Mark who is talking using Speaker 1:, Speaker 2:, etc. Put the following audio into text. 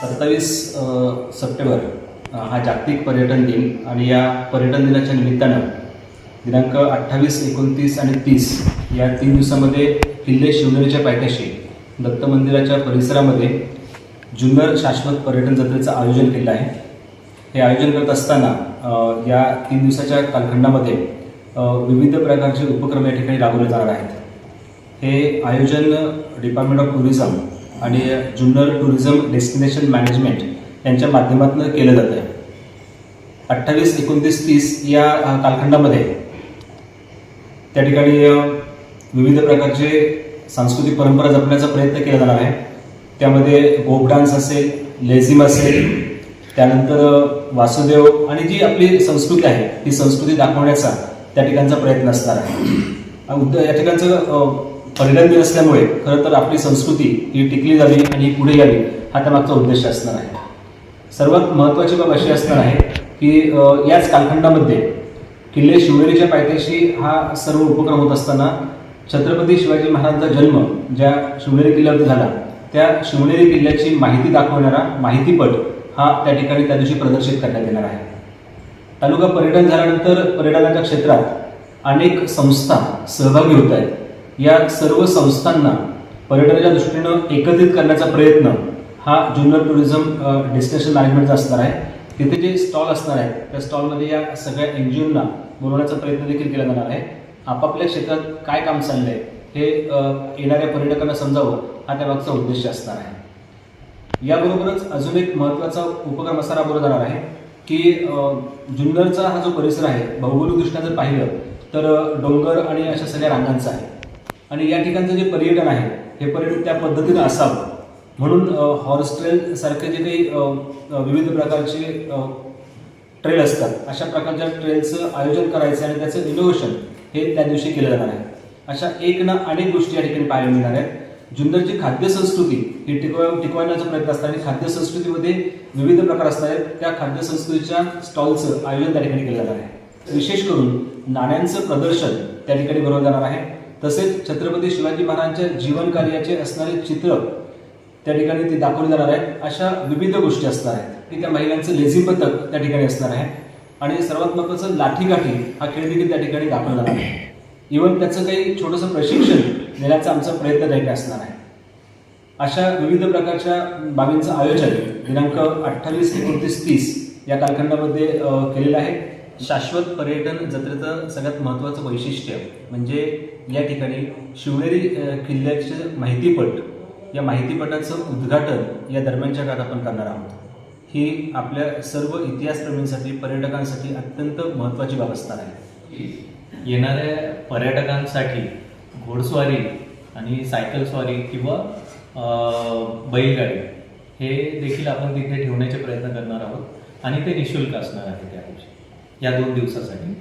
Speaker 1: सत्तावीस सप्टेंबर हा जागतिक पर्यटन दिन आणि या पर्यटन दिनाच्या निमित्तानं दिनांक अठ्ठावीस एकोणतीस आणि तीस या तीन दिवसामध्ये किल्ले शिवनेरीच्या पायथ्याशी दत्त मंदिराच्या परिसरामध्ये जुन्नर शाश्वत पर्यटन जत्रेचं आयोजन केलं आहे. हे आयोजन करत असताना या तीन दिवसाच्या कालखंडामध्ये विविध प्रकारचे उपक्रम या ठिकाणी राबवले जाणार आहेत. हे आयोजन डिपार्टमेंट ऑफ टुरिझम आणि जुन्नर टुरिझम डेस्टिनेशन मॅनेजमेंट यांच्या माध्यमातून केलं जातं आहे. अठ्ठावीस एकोणतीस तीस या कालखंडामध्ये त्या ठिकाणी विविध प्रकारचे सांस्कृतिक परंपरा जपण्याचा प्रयत्न केला जाणार आहे. त्यामध्ये गोप डान्स असेल लेझिम असेल त्यानंतर वासुदेव आणि जी आपली संस्कृती आहे ती संस्कृती दाखवण्याचा त्या ठिकाणचा प्रयत्न असणार आहे. अ, या ठिकाणचं पर्यटन दिन असल्यामुळे खरं तर आपली संस्कृती ही टिकली जावी आणि ही पुढे यावी हा त्यामागचा उद्देश असणार आहे. सर्वात महत्त्वाची बाब अशी असणार आहे की याच कालखंडामध्ये किल्ले शिवनेरीच्या पायथ्याशी हा सर्व उपक्रम होत असताना छत्रपती शिवाजी महाराजांचा जन्म ज्या शिवनेरी किल्ल्यावर झाला त्या शिवनेरी किल्ल्याची माहिती दाखवणारा माहितीपट हा त्या ठिकाणी त्या दिवशी प्रदर्शित करण्यात येणार आहे. तालुका पर्यटन झाल्यानंतर पर्यटनाच्या क्षेत्रात अनेक संस्था सहभागी होत आहेत. या सर्व संस्थांना पर्यटनाच्या दृष्टीनं एकत्रित करण्याचा प्रयत्न हा जुन्नर टुरिझम डेस्टिनेशन मॅनेजमेंटचा असणार आहे. तिथे जे स्टॉल असणार आहेत त्या स्टॉलमध्ये या सगळ्या एन जी ओना बोलवण्याचा प्रयत्न देखील केला जाणार आहे. आपापल्या क्षेत्रात काय काम चाललं आहे हे येणाऱ्या पर्यटकांना समजावं हा त्यामागचा उद्देश असणार आहे. याबरोबरच अजून एक महत्त्वाचा उपक्रम असा राबवला जाणार आहे की जुन्नरचा हा जो परिसर आहे भौगोलिकदृष्ट्या जर पाहिलं तर डोंगर आणि अशा सगळ्या रांगांचा आहे. आणि या ठिकाणचं जे पर्यटन आहे हे पर्यटन त्या पद्धतीनं असावं. म्हणून अ, हॉर्स ट्रेल सारखे जे काही विविध प्रकारचे ट्रेल असतात अशा प्रकारच्या ट्रेलचं आयोजन करायचं आणि त्याचं इनोव्हेशन हे त्या दिवशी केलं जाणार आहे. अशा एक ना अनेक गोष्टी या ठिकाणी पाहायला मिळणार आहेत. जुन्नरची खाद्य संस्कृती ही टिकवा टिकवण्याचा प्रयत्न असतात आणि खाद्य संस्कृतीमध्ये विविध प्रकार असतात त्या खाद्य संस्कृतीच्या स्टॉलचं आयोजन त्या ठिकाणी केलं जाणार आहे. विशेष करून नाण्यांचं प्रदर्शन त्या ठिकाणी भरवलं जाणार आहे. तसेच छत्रपती शिवाजी महाराजांच्या जीवन कार्याचे असणारे चित्र त्या ठिकाणी ते दाखवले जाणार आहेत. अशा विविध गोष्टी असणार आहेत. की त्या महिलांचं लेझी पथक त्या ठिकाणी असणार आहे. आणि सर्वात महत्त्वाचं लाठीकाठी हा खेळ देखील त्या ठिकाणी दाखवला जाणार आहे. इव्हन त्याचं काही छोटंसं प्रशिक्षण देण्याचा आमचा प्रयत्न त्या असणार आहे. अशा विविध प्रकारच्या बाबींचं आयोजन दिनांक अठ्ठावीस एकोणतीस तीस या कालखंडामध्ये केलेलं आहे. शाश्वत पर्यटन जत्रेचं सगळ्यात महत्त्वाचं वैशिष्ट्य म्हणजे या ठिकाणी शिवनेरी किल्ल्याचे माहितीपट या माहितीपटाचं उद्घाटन या दरम्यानच्या काळात आपण करणार आहोत. ही आपल्या सर्व इतिहासप्रेमींसाठी पर्यटकांसाठी अत्यंत महत्त्वाची बाब असणार आहे.
Speaker 2: येणाऱ्या पर्यटकांसाठी घोडस्वारी आणि सायकल स्वारी किंवा बैलगाडी हे देखील आपण तिथे ठेवण्याचे प्रयत्न करणार आहोत आणि ते निशुल्क असणार आहे त्या दिवशी या दोन दिवसासाठी.